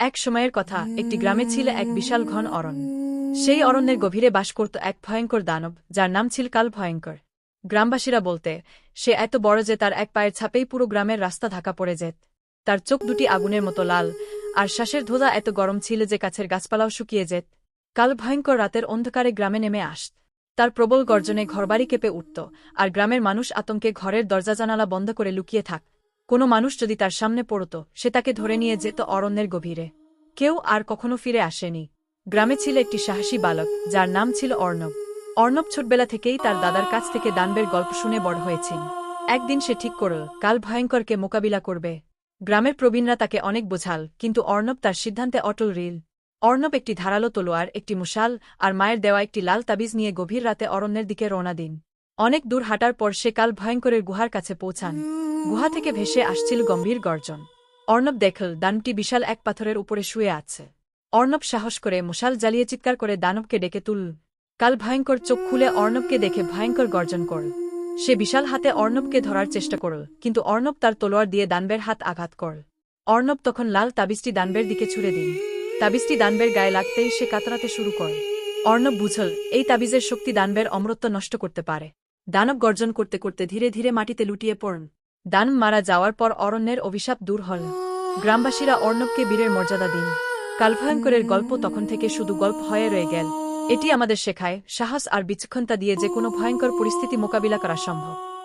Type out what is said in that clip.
এক সময়ের কথা, একটি গ্রামে ছিল এক বিশাল ঘন অরণ্য। সেই অরণ্যের গভীরে বাস করত এক ভয়ঙ্কর দানব, যার নাম ছিল কাল ভয়ঙ্কর। গ্রামবাসীরা বলতে, সে এত বড় যে তার এক পায়ের ছাপেই পুরো গ্রামের রাস্তা ঢাকা পড়ে যেত। তার চোখ দুটি আগুনের মতো লাল, আর শ্বাসের ধোঁধা এত গরম ছিল যে কাছের গাছপালাও শুকিয়ে যেত। কাল ভয়ঙ্কর রাতের অন্ধকারে গ্রামে নেমে আসত। তার প্রবল গর্জনে ঘরবাড়ি কেঁপে উঠত, আর গ্রামের মানুষ আতঙ্কে ঘরের দরজা জানালা বন্ধ করে লুকিয়ে থাক কোনো মানুষ যদি তার সামনে পড়ত, সে তাকে ধরে নিয়ে যেত অরণ্যের গভীরে। কেউ আর কখনো ফিরে আসেনি। গ্রামে ছিল একটি সাহসী বালক, যার নাম ছিল অর্ণব। অর্ণব ছোটবেলা থেকেই তার দাদার কাছ থেকে দানবের গল্প শুনে বড় হয়েছিল একদিন সে ঠিক করল, কাল ভয়ঙ্করকে মোকাবিলা করবে। গ্রামের প্রবীণরা তাকে অনেক বোঝাল, কিন্তু অর্ণব তার সিদ্ধান্তে অটল রিল। অর্ণব একটি ধারালো তলোয়ার, একটি মুশাল, আর মায়ের দেওয়া একটি লাল তাবিজ নিয়ে গভীর রাতে অরণ্যের দিকে রওনা দিন। অনেক দূর হাঁটার পর সে কাল ভয়ঙ্করের গুহার কাছে পৌঁছান। গুহা থেকে ভেসে আসছিল গম্ভীর গর্জন। অর্ণব দেখল দানটি বিশাল এক পাথরের উপরে শুয়ে আছে। অর্ণব সাহস করে মশাল জ্বালিয়ে চিৎকার করে দানবকে ডেকে তুলল কাল ভয়ঙ্কর চোখ খুলে অর্ণবকে দেখে ভয়ঙ্কর গর্জন করল সে বিশাল হাতে অর্ণবকে ধরার চেষ্টা করল, কিন্তু অর্ণব তার তলোয়ার দিয়ে দানবের হাত আঘাত করল অর্ণব তখন লাল তাবিজটি দানবের দিকে ছুড়ে দিন। তাবিজটি দানবের গায়ে লাগতেই সে কাতরাতে শুরু করে। অর্ণব বুঝল, এই তাবিজের শক্তি দানবের অমরত্ব নষ্ট করতে পারে। দানব গর্জন করতে করতে ধীরে ধীরে মাটিতে লুটিয়ে পড়ন। দান মারা যাওয়ার পর অরণ্যের অভিশাপ দূর হল গ্রামবাসীরা অর্ণবকে বীরের মর্যাদা দিন। কালভয়ঙ্করের গল্প তখন থেকে শুধু গল্প হয়ে রয়ে গেল। এটি আমাদের শেখায় সাহস আর বিচক্ষণতা দিয়ে যে কোনো ভয়ঙ্কর পরিস্থিতি মোকাবিলা করা সম্ভব।